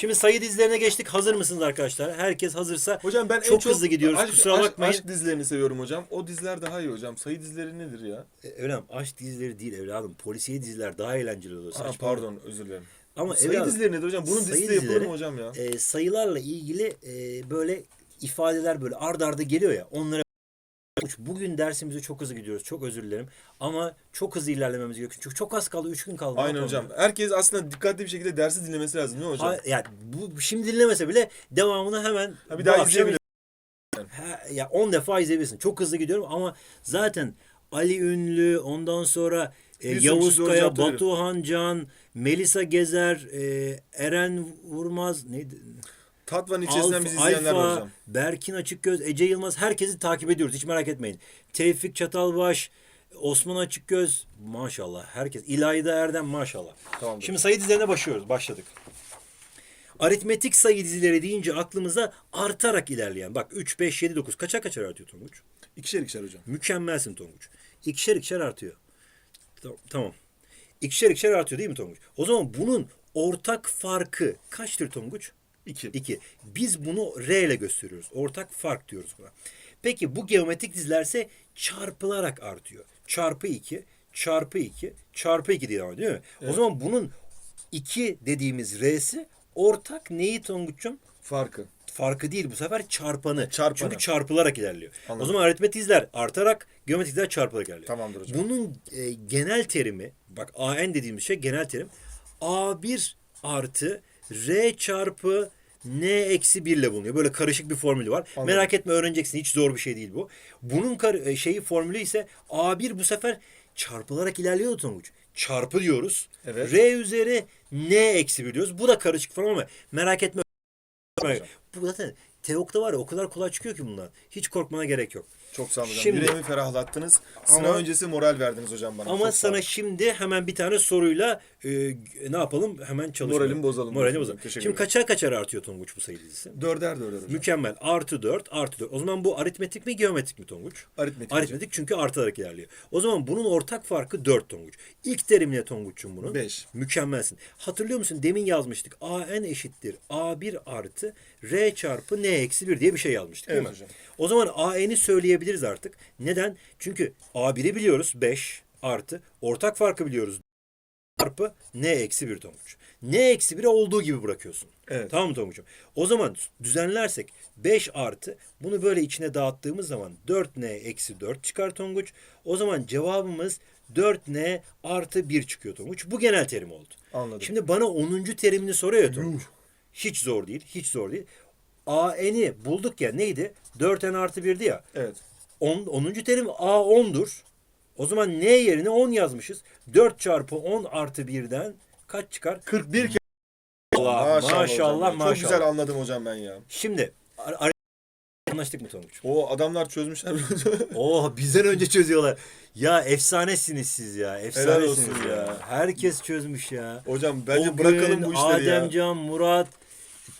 Şimdi sayı dizilerine geçtik. Hazır mısınız arkadaşlar? Herkes hazırsa Hocam ben en çok, çok hızlı gidiyoruz. Aşk, Kusura aşk- bakmayın. Aşk dizilerini seviyorum hocam. O diziler daha iyi hocam. Sayı dizileri nedir ya? E, Evladım aşk dizileri değil evladım. Polisiye diziler daha eğlenceli oluyor. Aa, pardon özür dilerim. Ama sayı evladım, dizileri nedir hocam? Bunun dizisi yapılır mı hocam ya? e, sayılarla ilgili e, böyle ifadeler böyle ard arda geliyor ya. Onlara Bugün dersimize çok hızlı gidiyoruz. Çok özür dilerim. Ama çok hızlı ilerlememiz gerekiyor. Çünkü çok az kaldı. Üç gün kaldı. Ne Aynen hocam. Herkes aslında dikkatli bir şekilde dersi dinlemesi lazım değil mi hocam? Ha, yani bu şimdi dinlemese bile devamını hemen Ha, bir daha izleyebilir. Ha, ya 10 defa izleyebilirsin. Çok hızlı gidiyorum ama zaten Ali Ünlü, ondan sonra e, sürü Yavuz Kaya. Batuhan Can, Melisa Gezer, e, Eren Vurmaz, neydi? Tatvan ilçesinden Alfa, bizi izleyenler var Alfa, hocam. Berkin Açıkgöz, Ece Yılmaz herkesi takip ediyoruz. Hiç merak etmeyin. Tevfik Çatalbaş, Osman Açıkgöz maşallah herkes. İlayda Erdem maşallah. Tamamdır. Şimdi sayı dizilerine başlıyoruz. Başladık. Aritmetik sayı dizileri deyince aklımıza artarak ilerleyen. Bak 3, 5, 7, 9. Kaça kaçar artıyor Tonguç? İkişer ikişer hocam. Mükemmelsin Tonguç. İkişer ikişer artıyor. Ta- Tamam. İkişer ikişer artıyor değil mi Tonguç? O zaman bunun ortak farkı kaçtır Tonguç? İki. 2. Biz bunu R ile gösteriyoruz. Ortak fark diyoruz buna. Peki bu geometrik dizilerse çarpılarak artıyor. Çarpı 2, çarpı 2, çarpı 2 diye devam ediyor değil mi? O zaman bunun 2 dediğimiz R'si ortak neyi Tonguç'cum? Farkı. Farkı değil bu sefer çarpanı. Çarpanı. Çünkü çarpılarak ilerliyor. Anladım. O zaman aritmetik diziler artarak, geometrik diziler çarpılarak ilerliyor. Tamamdır hocam. Bunun e, genel terimi, bak AN dediğimiz şey genel terim. A1 artı R çarpı N eksi 1 ile bulunuyor. Böyle karışık bir formülü var. Anladım. Merak etme öğreneceksin. Hiç zor bir şey değil bu. Bunun kar- e, şeyi formülü ise A1 bu sefer çarpılarak ilerliyor Tonguç. Çarpı diyoruz. Evet. R üzeri N eksi 1 diyoruz. Bu da karışık form ama merak etme. Bu zaten Teok'ta var ya o kadar kolay çıkıyor ki bunlar. Hiç korkmana gerek yok. Çok sağ olun hocam. Şimdi- Yüreğimi ferahlattınız. Sınav Ama- öncesi moral verdiniz hocam bana. Ama Çok sağ sana olun. şimdi hemen bir tane soruyla e, ne yapalım? Hemen çalışalım. Moralimi bozalım. Moralimi Hocam, bozalım. teşekkür Şimdi ederim. kaçar kaçar artıyor Tonguç bu sayı dizisi? Dörder dörder hocam. Mükemmel. Artı 4, artı 4. O zaman bu aritmetik mi geometrik mi Tonguç? Aritmetik. Aritmetik çünkü artarak ilerliyor. O zaman bunun ortak farkı 4 Tonguç. İlk terim ne Tonguç'un bunun? Beş. Mükemmelsin. Hatırlıyor musun? Demin yazmıştık. AN eşittir A1 artı R çarpı N eksi 1 diye bir şey yazmıştık değil Evet mi? hocam. O zaman AN'i söyleyebiliriz artık. Neden? Çünkü A1'i biliyoruz 5 artı. Ortak farkı biliyoruz çarpı N eksi 1 Tonguç. N eksi 1'i olduğu gibi bırakıyorsun. Evet. Tamam mı Tonguç'um? O zaman düzenlersek 5 artı bunu böyle içine dağıttığımız zaman 4N eksi 4 çıkar Tonguç. O zaman cevabımız 4N artı 1 çıkıyor Tonguç. Bu genel terim oldu. Anladım. Şimdi bana 10. terimini soruyor Tonguç. Hiç zor değil. Hiç zor değil. AN'i bulduk ya neydi? 4N artı 1'di ya. Evet. 10, 10. terim A10'dur. O zaman N yerine 10 yazmışız. 4 çarpı 10 artı 1'den kaç çıkar? 41 kere. Allah, maşallah hocam. maşallah. Çok güzel anladım hocam ben ya. Şimdi anlaştık mı Tonguç? O adamlar çözmüşler. Oh bizden önce çözüyorlar. Ya efsanesiniz siz ya. Efsanesiniz ya. ya. Herkes çözmüş ya. hocam bence O bırakalım bu işleri ya. Ademcan, Murat,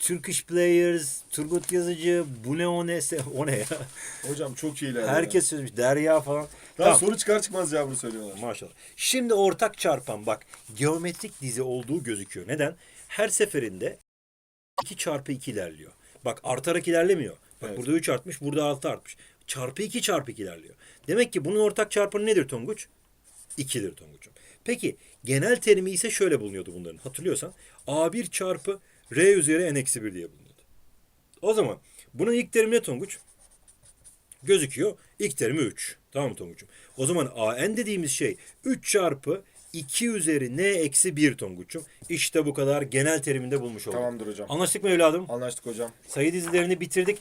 Turkish Players, Turgut Yazıcı, bu ne o ne se- o ne ya? Hocam çok iyiler. ya. Herkes çözmüş. Derya falan. Daha Tamam. soru çıkar çıkmaz cevabını söylüyorlar. Maşallah. Şimdi ortak çarpan bak geometrik dizi olduğu gözüküyor. Neden? Her seferinde 2 çarpı 2 ilerliyor. Bak artarak ilerlemiyor. Bak Evet. burada 3 artmış, burada 6 artmış. Çarpı 2 çarpı 2 ilerliyor. Demek ki bunun ortak çarpanı nedir Tonguç? 2'dir Tonguç'um. Peki genel terimi ise şöyle bulunuyordu bunların. Hatırlıyorsan A1 çarpı R üzeri N eksi 1 diye bulunuyordu. O zaman bunun ilk terimi ne Tonguç? gözüküyor. İlk terimi 3. Tamam mı Tonguç'um? O zaman AN dediğimiz şey 3 çarpı 2 üzeri N eksi 1 Tonguç'um. İşte bu kadar genel teriminde bulmuş olduk. Tamamdır hocam. Anlaştık mı evladım? Anlaştık hocam. Sayı dizilerini bitirdik.